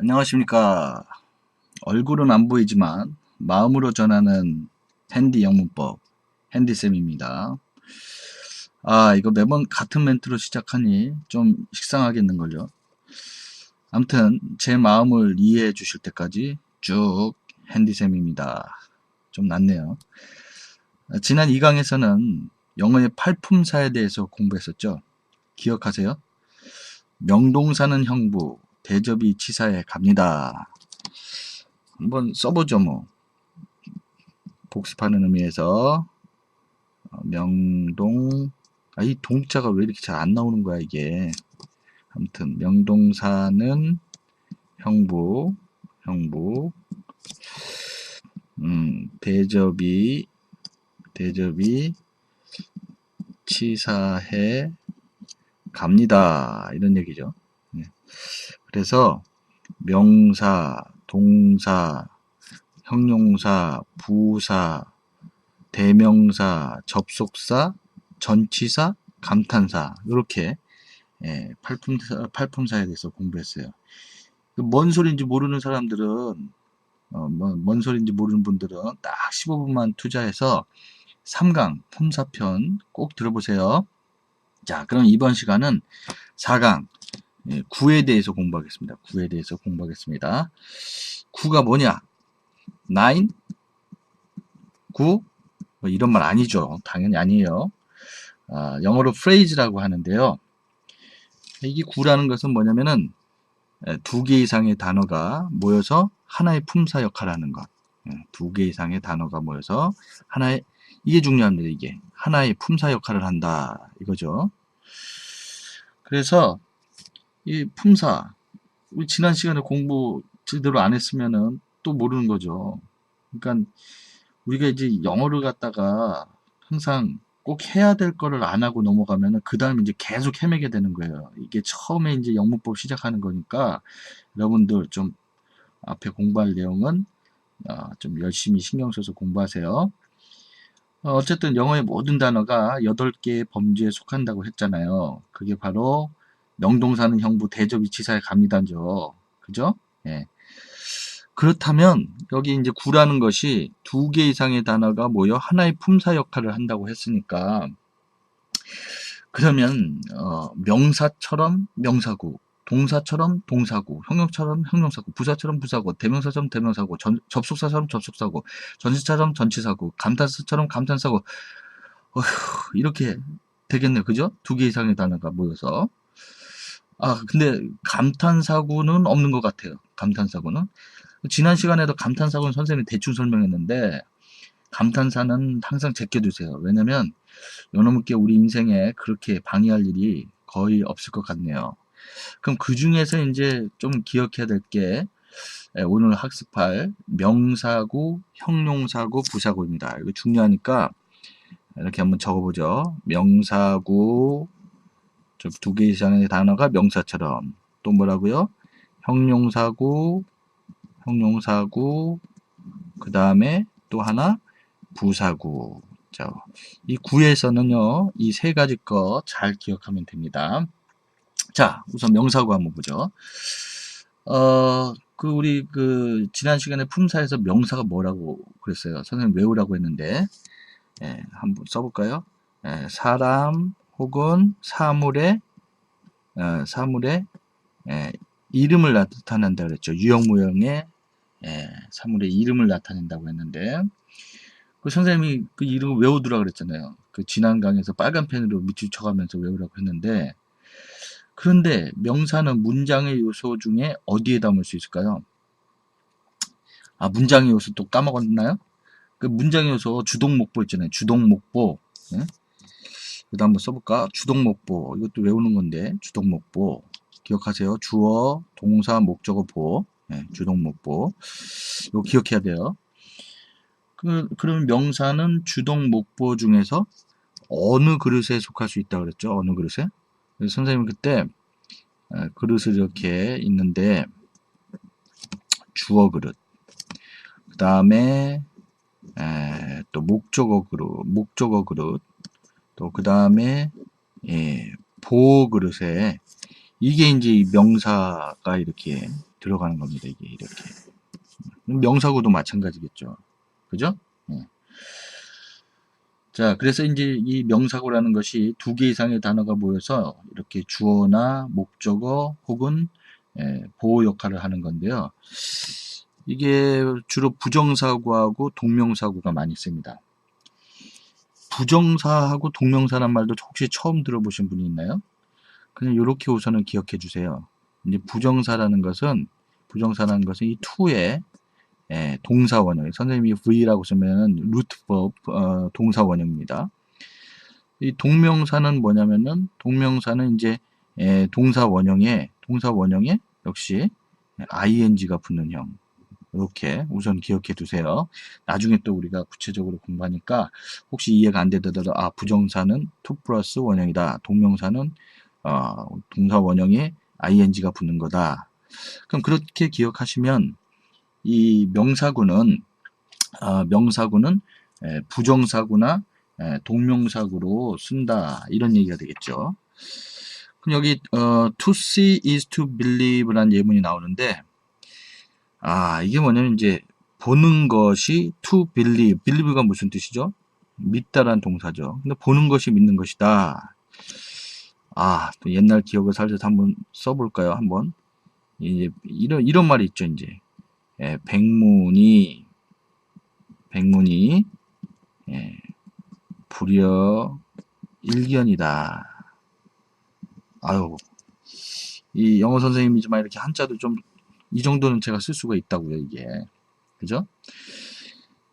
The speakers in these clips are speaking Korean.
안녕하십니까. 얼굴은 안 보이지만 마음으로 전하는 핸디 영문법 핸디쌤입니다. 아, 이거 매번 같은 멘트로 시작하니 좀 식상하겠는걸요. 암튼 제 마음을 이해해 주실 때까지 쭉 핸디쌤입니다. 좀 낫네요. 지난 2강에서는 영어의 팔품사에 대해서 공부했었죠. 기억하세요? 명동사는 형부, 대접이 치사해 갑니다. 한번 써보죠, 뭐. 복습하는 의미에서 어, 명동 아, 이 동자가 왜 이렇게 잘 안 나오는 거야, 이게. 아무튼 명동사는 형부, 형부, 음, 대접이 대접이 치사해 갑니다. 이런 얘기죠. 네. 그래서 명사, 동사, 형용사, 부사, 대명사, 접속사, 전치사, 감탄사 이렇게 예, 팔품사, 팔품사에 대해서 공부했어요. 그뭔 소리인지 모르는 사람들은 어, 뭐, 뭔 소리인지 모르는 분들은 딱 15분만 투자해서 3강 품사편 꼭 들어보세요. 자, 그럼 이번 시간은 4강 예, 9에 대해서 공부하겠습니다. 9에 대해서 공부하겠습니다. 9가 뭐냐? 9? 9? 뭐 이런 말 아니죠. 당연히 아니에요. 아, 영어로 phrase라고 하는데요. 이게 9라는 것은 뭐냐면은 두 개 이상의 단어가 모여서 하나의 품사 역할을 하는 것. 예, 두개 이상의 단어가 모여서 하나의 이게 중요합니다. 이게 하나의 품사 역할을 한다 이거죠. 그래서 이 품사 지난 시간에 공부 제대로 안 했으면은 또 모르는 거죠. 그러니까 우리가 이제 영어를 갖다가 항상 꼭 해야 될 거를 안 하고 넘어가면은 그 다음에 이제 계속 헤매게 되는 거예요. 이게 처음에 이제 영문법 시작하는 거니까 여러분들 좀 앞에 공부할 내용은 어, 좀 열심히 신경 써서 공부하세요. 어, 어쨌든 영어의 모든 단어가 8개의 범주에 속한다고 했잖아요. 그게 바로 명동사는 형부, 대접이 치사에 갑니다죠. 그죠? 예. 그렇다면 여기 이제 구라는 것이 두 개 이상의 단어가 모여 하나의 품사 역할을 한다고 했으니까 그러면 어, 명사처럼 명사구, 동사처럼 동사구, 형용처럼 형용사구, 부사처럼 부사구, 대명사처럼 대명사구, 전, 접속사처럼 접속사구, 전치사처럼 전치사구, 감탄사처럼 감탄사구 어휴, 이렇게 되겠네요. 그죠? 두 개 이상의 단어가 모여서 아 근데 감탄사구는 없는 것 같아요. 감탄사구는 지난 시간에도 감탄사고는 선생님이 대충 설명했는데 감탄사는 항상 제껴두세요. 왜냐면 요놈께 우리 인생에 그렇게 방해할 일이 거의 없을 것 같네요. 그럼 그 중에서 이제 좀 기억해야 될 게 오늘 학습할 명사구, 형용사구, 부사구입니다. 이거 중요하니까 이렇게 한번 적어보죠. 명사구, 두 개 이상의 단어가 명사처럼 또 뭐라고요? 형용사구, 형용사구, 그 다음에 또 하나 부사구. 자, 이 구에서는요, 이 세 가지 거 잘 기억하면 됩니다. 자, 우선 명사구 한번 보죠. 어, 그 우리 그 지난 시간에 품사에서 명사가 뭐라고 그랬어요. 선생님 외우라고 했는데, 예, 한번 써볼까요? 예, 사람 혹은 사물의 어, 사물의 예, 이름을 나타낸다 그랬죠. 유형무형의 예, 사물의 이름을 나타낸다고 했는데 그 선생님이 그 이름을 외우두라 그랬잖아요. 그 지난 강에서 빨간 펜으로 밑줄 쳐가면서 외우라고 했는데 그런데 명사는 문장의 요소 중에 어디에 담을 수 있을까요? 아 문장의 요소 또 까먹었나요? 그 문장의 요소 주동 목보 있잖아요. 주동 목보 예? 그다 한번 써볼까? 주동목보 이것도 외우는 건데 주동목보 기억하세요. 주어, 동사, 목적어, 보 네, 주동목보. 이거 기억해야 돼요. 그, 그러면 명사는 주동목보 중에서 어느 그릇에 속할 수 있다 그랬죠? 어느 그릇에? 선생님 그때 그릇을 이렇게 있는데 주어 그릇, 그 다음에 또 목적어 그릇, 목적어 그릇, 또 그 다음에 예, 보호 그릇에 이게 이제 명사가 이렇게 들어가는 겁니다. 이게 이렇게. 명사구도 마찬가지겠죠. 그죠? 예. 자, 그래서 이제 이 명사구라는 것이 두 개 이상의 단어가 모여서 이렇게 주어나 목적어 혹은 예, 보호 역할을 하는 건데요. 이게 주로 부정사구하고 동명사구가 많이 씁니다. 부정사하고 동명사란 말도 혹시 처음 들어보신 분이 있나요? 그냥 이렇게 우선은 기억해 주세요. 이제 부정사라는 것은 부정사라는 것은 이 to에 예, 동사 원형. 선생님이 V라고 쓰면 루트법 어, 동사 원형입니다. 이 동명사는 뭐냐면은 동명사는 이제 예, 동사 원형에 동사 원형에 역시 ing가 붙는 형. 이렇게 우선 기억해 두세요. 나중에 또 우리가 구체적으로 공부하니까 혹시 이해가 안 되더라도 아 부정사는 2 플러스 원형이다. 동명사는 어, 동사 원형에 ing가 붙는 거다. 그럼 그렇게 기억하시면 이 명사구는 어, 명사구는 에, 부정사구나 에, 동명사구로 쓴다 이런 얘기가 되겠죠. 그럼 여기 어, to see is to believe라는 예문이 나오는데 아 이게 뭐냐면 이제 보는 것이 to believe believe가 무슨 뜻이죠? 믿다란 동사죠. 근데 보는 것이 믿는 것이다. 아, 또 옛날 기억을 살려서 한번 써볼까요? 한번. 이제 이런 이런 말이 있죠. 이제 예, 백문이 백문이 예, 불여 일견이다. 아유, 이 영어 선생님이지만 이렇게 한자도 좀 이 정도는 제가 쓸 수가 있다고요, 이게. 그죠?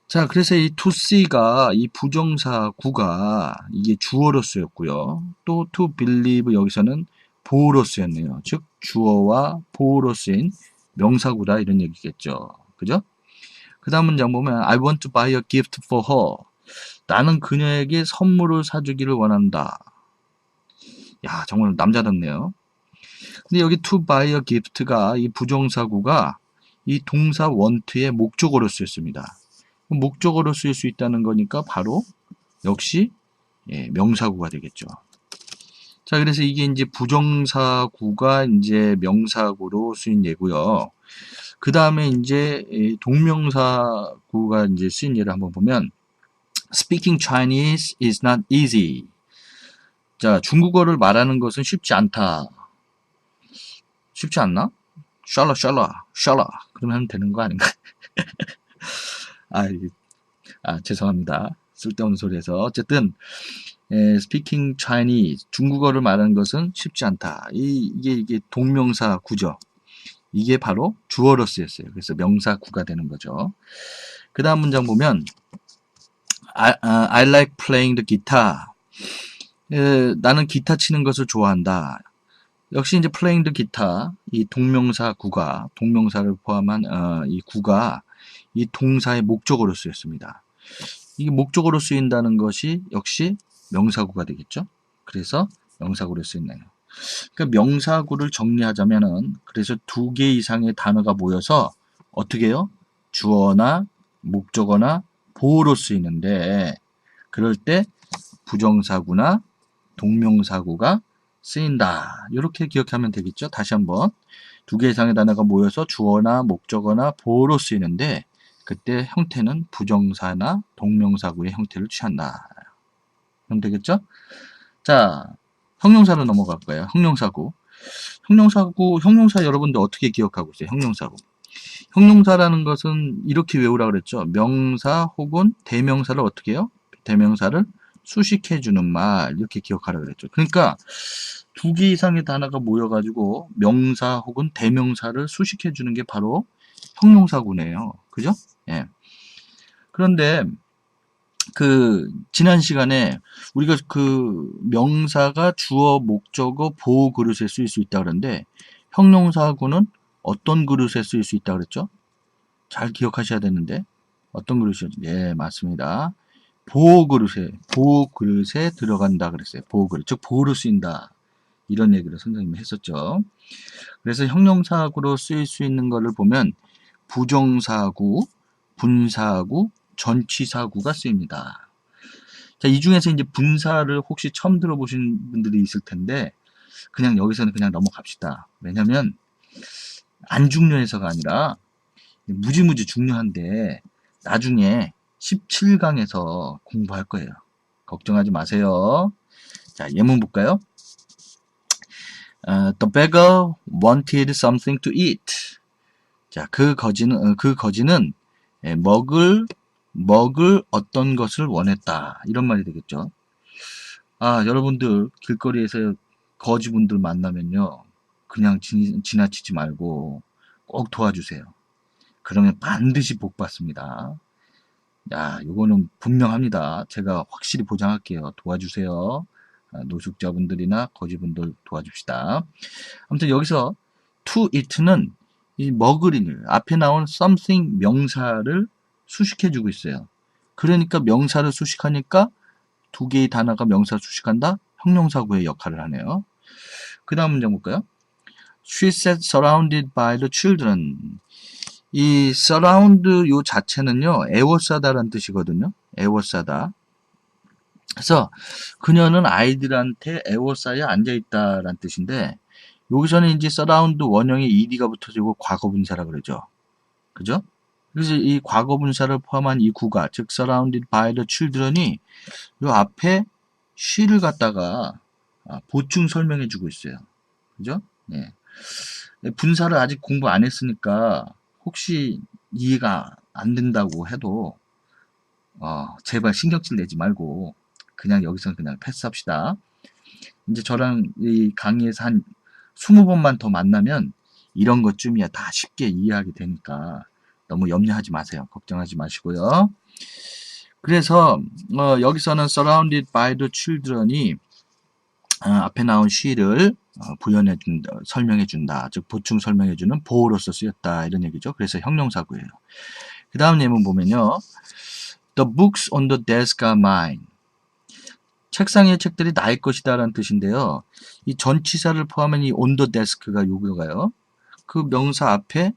자, 그래서 이 to see가 이 부정사 구가 이게 주어로 쓰였고요. 또 to believe 여기서는 보어로 쓰였네요. 즉 주어와 보어로 쓰인 명사구다 이런 얘기겠죠. 그죠? 그 다음 문장 보면 I want to buy a gift for her. 나는 그녀에게 선물을 사주기를 원한다. 야 정말 남자답네요. 근데 여기 to buy a gift가 이 부정사구가 이 동사 want의 목적어로 쓰였습니다. 목적어로 쓰일 수 있다는 거니까 바로 역시 예, 명사구가 되겠죠. 자, 그래서 이게 이제 부정사구가 이제 명사구로 쓰인 예고요. 그 다음에 이제 동명사구가 이제 쓰인 예를 한번 보면 Speaking Chinese is not easy. 자, 중국어를 말하는 것은 쉽지 않다. 쉽지 않나? 샬라 샬라 샬라 그러면 되는 거 아닌가? 아, 아 죄송합니다. 쓸데없는 소리해서 어쨌든 에, speaking Chinese 중국어를 말하는 것은 쉽지 않다. 이, 이게 이게 동명사 구죠. 이게 바로 주어로 쓰였어요. 그래서 명사 구가 되는 거죠. 그 다음 문장 보면 I, uh, I like playing the guitar. 에, 나는 기타 치는 것을 좋아한다. 역시 이제 the guitar 이 동명사 구가 동명사를 포함한 어, 이 구가 이 동사의 목적어로 쓰였습니다. 이게 목적어로 쓰인다는 것이 역시 명사구가 되겠죠. 그래서 명사구로 쓰이네요. 그러니까 명사구를 정리하자면은 그래서 두 개 이상의 단어가 모여서 어떻게 해요? 주어나 목적어나 보호로 쓰이는데 그럴 때 부정사구나 동명사구가 쓰인다. 이렇게 기억하면 되겠죠. 다시 한번 두 개 이상의 단어가 모여서 주어나 목적어나 보호로 쓰이는데 그때 형태는 부정사나 동명사구의 형태를 취한다. 그럼 되겠죠? 자, 형용사로 넘어갈 거예요. 형용사구. 형용사구, 형용사 여러분들 어떻게 기억하고 있어요? 형용사구. 형용사라는 것은 이렇게 외우라 그랬죠. 명사 혹은 대명사를 어떻게 해요? 대명사를 수식해주는 말 이렇게 기억하라 그랬죠. 그러니까 두 개 이상의 단어가 모여가지고 명사 혹은 대명사를 수식해주는 게 바로 형용사구네요. 그죠? 예. 그런데 그 지난 시간에 우리가 그 명사가 주어 목적어 보호 그릇에 쓰일 수 있다 그러는데 형용사구는 어떤 그릇에 쓰일 수 있다 그랬죠? 잘 기억하셔야 되는데 어떤 그릇이죠? 예, 맞습니다. 보호 그릇에 보호 그릇에 들어간다 그랬어요. 보호 그릇 즉 보호로 쓰인다 이런 얘기를 선생님이 했었죠. 그래서 형용사구로 쓰일 수 있는 것을 보면 부정사구, 분사구, 전치사구가 쓰입니다. 자, 이 중에서 이제 분사를 혹시 처음 들어보신 분들이 있을 텐데, 그냥 여기서는 그냥 넘어갑시다. 왜냐면, 안 중요해서가 아니라 무지무지 중요한데 나중에 17강에서 공부할 거예요. 걱정하지 마세요. 자, 예문 볼까요? 어, the beggar wanted something to eat. 자, 그 거지는, 어, 그 거지는 예, 먹을, 먹을 어떤 것을 원했다. 이런 말이 되겠죠. 아, 여러분들 길거리에서 거지분들 만나면요. 그냥 지, 지나치지 말고 꼭 도와주세요. 그러면 반드시 복 받습니다. 야, 요거는 분명합니다. 제가 확실히 보장할게요. 도와주세요. 아, 노숙자분들이나 거지분들 도와줍시다. 아무튼 여기서 to eat는 이 먹으리를 앞에 나온 something 명사를 수식해 주고 있어요. 그러니까 명사를 수식하니까 두 개의 단어가 명사 수식한다? 형용사구의 역할을 하네요. 그 다음 문장 볼까요? She sat surrounded by the children. 이 surround 요 자체는요, 애워싸다라는 뜻이거든요. 애워싸다. 그래서 그녀는 아이들한테 애워싸여 앉아있다라는 뜻인데, 여기서는 이제 surround 원형에 ed가 붙어지고 과거분사라 그러죠. 그죠? 그래서 이 과거분사를 포함한 이 구가, 즉 surrounded by the children이 요 앞에 she를 갖다가 아, 보충 설명해 주고 있어요. 그죠? 예. 분사를 아직 공부 안 했으니까 혹시 이해가 안 된다고 해도 어, 제발 신경질 내지 말고 그냥 여기서 그냥 패스합시다. 이제 저랑 이 강의에서 한 20번만 더 만나면 이런 것쯤이야 다 쉽게 이해하게 되니까 너무 염려하지 마세요. 걱정하지 마시고요. 그래서 어, 여기서는 surrounded by the children이 어, 앞에 나온 she를 어, 부연해 준다, 설명해 준다. 즉 보충 설명해 주는 보호로서 쓰였다 이런 얘기죠. 그래서 형용사구예요. 그 다음 예문 보면요. The books on the desk are mine. 책상의 책들이 나의 것이다 라는 뜻인데요. 이 전치사를 포함한 이 on the desk가 요거가요. 그 명사 앞에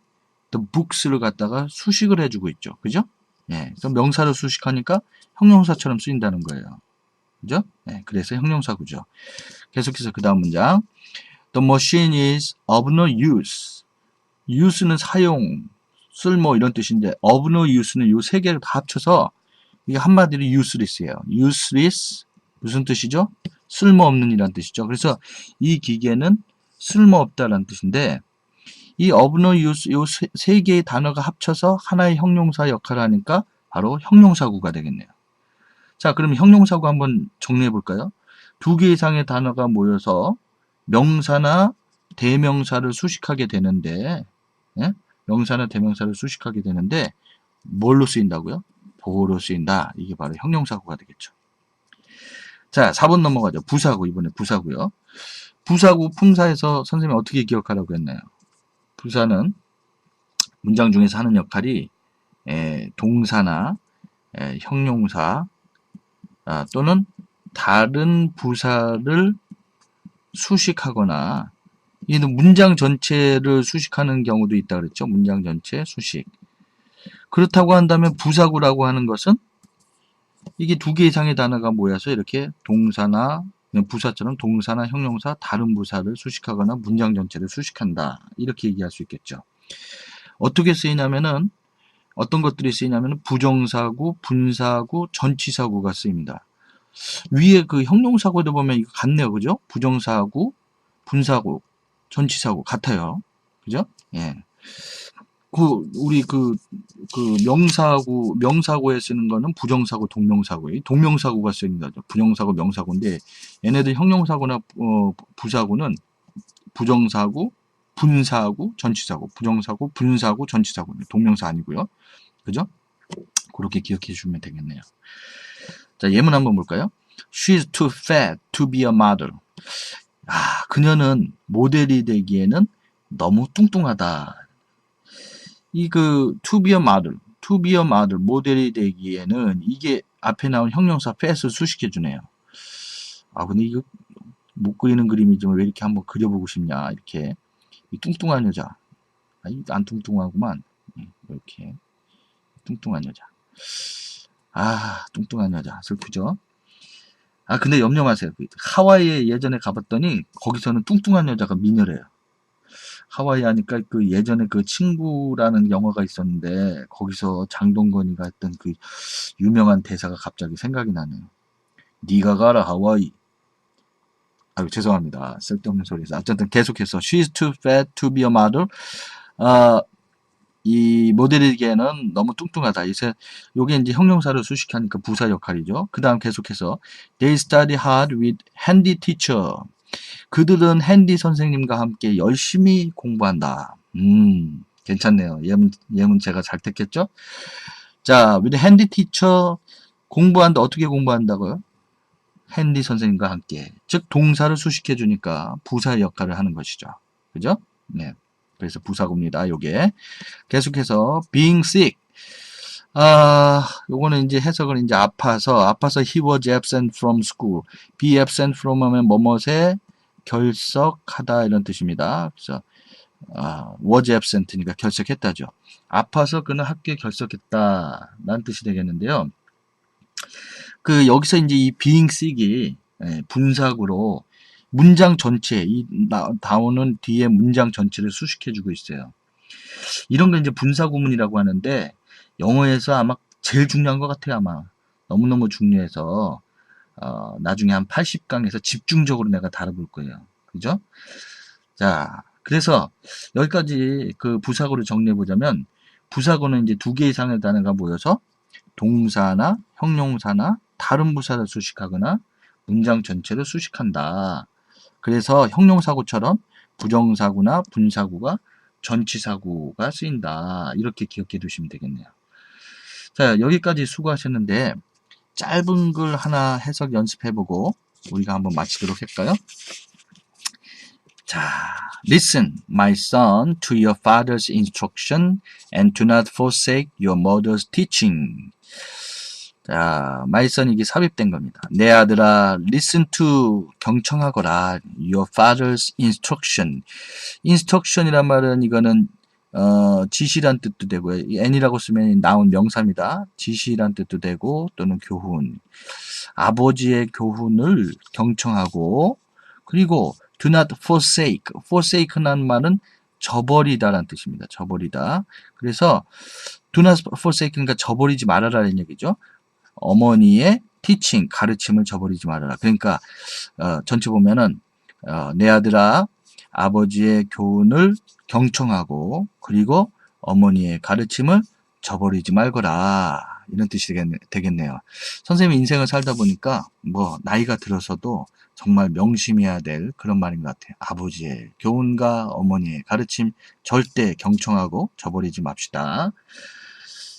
the books를 갖다가 수식을 해주고 있죠. 그죠? 예. 그래서 명사를 수식하니까 형용사처럼 쓰인다는 거예요. 그죠? 예. 그래서 형용사구죠. 계속해서 그 다음 문장. The machine is of no use. use는 사용, 쓸모 이런 뜻인데 of no use는 요세 개를 다 합쳐서 이게 한마디로 useless예요. useless 무슨 뜻이죠? 쓸모없는 이란 뜻이죠. 그래서 이 기계는 쓸모없다라는 뜻인데 이 of no use 요세 개의 단어가 합쳐서 하나의 형용사 역할을 하니까 바로 형용사구가 되겠네요. 자, 그럼 형용사구 한번 정리해 볼까요? 두 개 이상의 단어가 모여서 명사나 대명사를 수식하게 되는데, 예? 명사나 대명사를 수식하게 되는데, 뭘로 쓰인다고요? 보호로 쓰인다. 이게 바로 형용사구가 되겠죠. 자, 4번 넘어가죠. 부사구, 이번에 부사구요. 부사구 품사에서 선생님이 어떻게 기억하라고 했나요? 부사는 문장 중에서 하는 역할이 에, 동사나 에, 형용사 아, 또는 다른 부사를 수식하거나 이는 문장 전체를 수식하는 경우도 있다 그랬죠. 문장 전체 수식. 그렇다고 한다면 부사구라고 하는 것은 이게 두 개 이상의 단어가 모여서 이렇게 동사나 부사처럼 동사나 형용사 다른 부사를 수식하거나 문장 전체를 수식한다. 이렇게 얘기할 수 있겠죠. 어떻게 쓰이냐면은 어떤 것들이 쓰이냐면 부정사구, 분사구, 전치사구가 쓰입니다. 위에 그 형용사구도 보면 이거 같네요. 그죠? 부정사구, 분사구, 전치사구 같아요. 그죠? 예. 그 우리 그, 그 명사구 명사구에 쓰는 거는 부정사구, 동명사구. 동명사구가 쓰입니다. 부정사구, 명사구인데 얘네들 형용사구나 어, 부사구는 부정사구, 분사구, 전치사구, 부정사구, 분사구, 전치사구. 동명사 아니고요. 그죠? 그렇게 기억해 주시면 되겠네요. 자, 예문 한번 볼까요? She's too fat to be a model. 아, 그녀는 모델이 되기에는 너무 뚱뚱하다. 이 그 to be a model, to be a model 모델이 되기에는 이게 앞에 나온 형용사 fat을 수식해 주네요. 아, 근데 이거 못 그리는 그림이지만 왜 이렇게 한번 그려보고 싶냐 이렇게. 이 뚱뚱한 여자. 아, 안 뚱뚱하구만. 예, 이렇게. 뚱뚱한 여자. 아 뚱뚱한 여자. 슬프죠? 아 근데 염려 마세요 그. 하와이에 예전에 가봤더니 거기서는 뚱뚱한 여자가 미녀래요 하와이 하니까 그 예전에 그 친구라는 영화가 있었는데 거기서 장동건이가 했던 그 유명한 대사가 갑자기 생각이 나네요. 네가 가라 하와이. 아유 죄송합니다. 쓸데없는 소리에서. 어쨌든 계속해서 She's too fat to be a model. 아, 이 모델에게는 너무 뚱뚱하다. 이제 요게 이제 형용사를 수식하니까 부사 역할이죠. 그 다음 계속해서 They study hard with handy teacher. 그들은 핸디 선생님과 함께 열심히 공부한다. 음, 괜찮네요. 예문, 예문 제가 잘 택했죠? 자, with handy teacher 공부한다. 어떻게 공부한다고요? 핸디 선생님과 함께. 즉, 동사를 수식해 주니까 부사 역할을 하는 것이죠. 그죠? 네. 그래서 부사구입니다. 요게. 계속해서 being sick. 아, 요거는 이제 해석을 이제 아파서 아파서 he was absent from school. be absent from 하면 뭐뭇에 결석하다 이런 뜻입니다. 그래서 아, was absent니까 결석했다죠. 아파서 그는 학교에 결석했다 라는 뜻이 되겠는데요. 그 여기서 이제 이 being sick이 예, 분사구로 문장 전체 이 나, 나오는 뒤에 문장 전체를 수식해주고 있어요. 이런 걸 이제 분사구문이라고 하는데 영어에서 아마 제일 중요한 것 같아요 아마 너무너무 중요해서 어, 나중에 한 80강에서 집중적으로 내가 다뤄볼 거예요. 그죠? 자, 그래서 여기까지 그 부사구를 정리해 보자면 부사구는 이제 두 개 이상의 단어가 모여서 동사나 형용사나 다른 부사를 수식하거나 문장 전체를 수식한다. 그래서 형용사구처럼 부정사구나 분사구가 전치사구가 쓰인다. 이렇게 기억해 두시면 되겠네요. 자, 여기까지 수고하셨는데 짧은 글 하나 해석 연습해보고 우리가 한번 마치도록 할까요? 자, listen, my son, to your father's instruction and do not forsake your mother's teaching. 자, my son 이게 삽입된 겁니다. 내 아들아, listen to 경청하거라. your father's instruction. instruction이란 말은 이거는 어, 지시란 뜻도 되고요. 이 n이라고 쓰면 나온 명사입니다. 지시란 뜻도 되고 또는 교훈. 아버지의 교훈을 경청하고 그리고 do not forsake. forsake라는 말은 저버리다라는 뜻입니다. 저버리다. 그래서 do not forsake 그러니까 저버리지 말아라는 얘기죠. 어머니의 teaching 가르침을 저버리지 말아라. 그러니까 어, 전체 보면은 어, 내 아들아 아버지의 교훈을 경청하고 그리고 어머니의 가르침을 저버리지 말거라 이런 뜻이 되겠네, 요 선생님 인생을 살다 보니까 뭐 나이가 들어서도 정말 명심해야 될 그런 말인 것 같아요. 아버지의 교훈과 어머니의 가르침 절대 경청하고 저버리지 맙시다.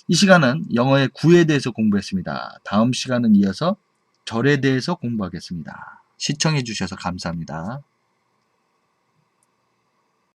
이 시간은 영어의 구에 대해서 공부했습니다. 다음 시간은 이어서 절에 대해서 공부하겠습니다. 시청해 주셔서 감사합니다.